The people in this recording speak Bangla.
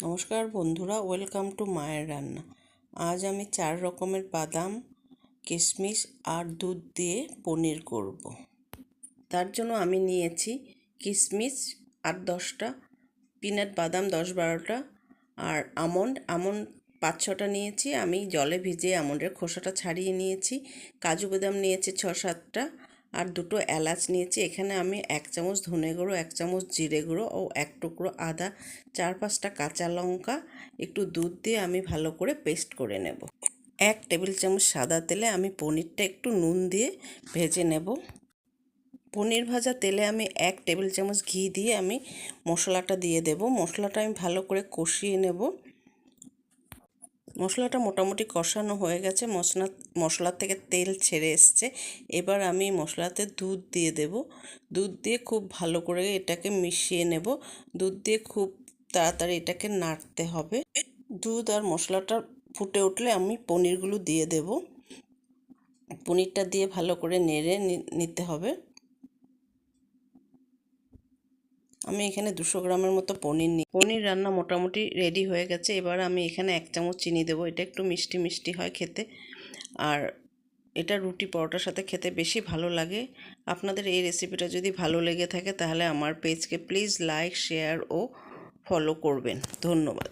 নমস্কার বন্ধুরা, ওয়েলকাম টু মায়ের রান্না। আজ আমি চার রকমের বাদাম, কিশমিশ আর দুধ দিয়ে পনির করব। তার জন্য আমি নিয়েছি কিশমিশ আট দশটা, পিনাট বাদাম দশ বারোটা আর আমন্ড। আমন্ড পাঁচ ছটা নিয়েছি। আমি জলে ভিজিয়ে আমন্ডের খোসাটা ছাড়িয়ে নিয়েছি। কাজু বাদাম নিয়েছি ছ সাতটা আর দুটো এলাচ নিয়েছি। এখানে আমি এক চামচ ধনে গুঁড়ো, এক চামচ জিরে গুঁড়ো ও এক টুকরো আদা, চার পাঁচটা কাঁচা লঙ্কা, একটু দুধ দিয়ে আমি ভালো করে পেস্ট করে নেব। এক টেবিল চামচ সাদা তেলে আমি পনিরটা একটু নুন দিয়ে ভেজে নেব। পনির ভাজা তেলে আমি এক টেবিল চামচ ঘি দিয়ে আমি মশলাটা দিয়ে দেব। মশলাটা আমি ভালো করে কষিয়ে নেব। মশলাটা মোটামুটি কষানো হয়ে গেছে। মশলা মশলা থেকে তেল ছেড়ে এসছে। এবার আমি মশলাতে দুধ দিয়ে দেব। দুধ দিয়ে খুব ভালো করে এটাকে মিশিয়ে নেব। দুধ দিয়ে খুব তাড়াতাড়ি এটাকে নাড়তে হবে। দুধ আর মশলাটা ফুটে উঠলে আমি পনিরগুলো দিয়ে দেব। পনিরটা দিয়ে ভালো করে নেড়ে নিতে হবে। আমি এখানে দুশো গ্রামের মতো পনির নিই পনির রান্না মোটামুটি রেডি হয়ে গেছে। এবার আমি এখানে এক চামচ চিনি দেবো। এটা একটু মিষ্টি মিষ্টি হয় খেতে। আর এটা রুটি পরোটার সাথে খেতে বেশি ভালো লাগে। আপনাদের এই রেসিপিটা যদি ভালো লেগে থাকে, তাহলে আমার পেজকে প্লিজ লাইক শেয়ার ও ফলো করবেন। ধন্যবাদ।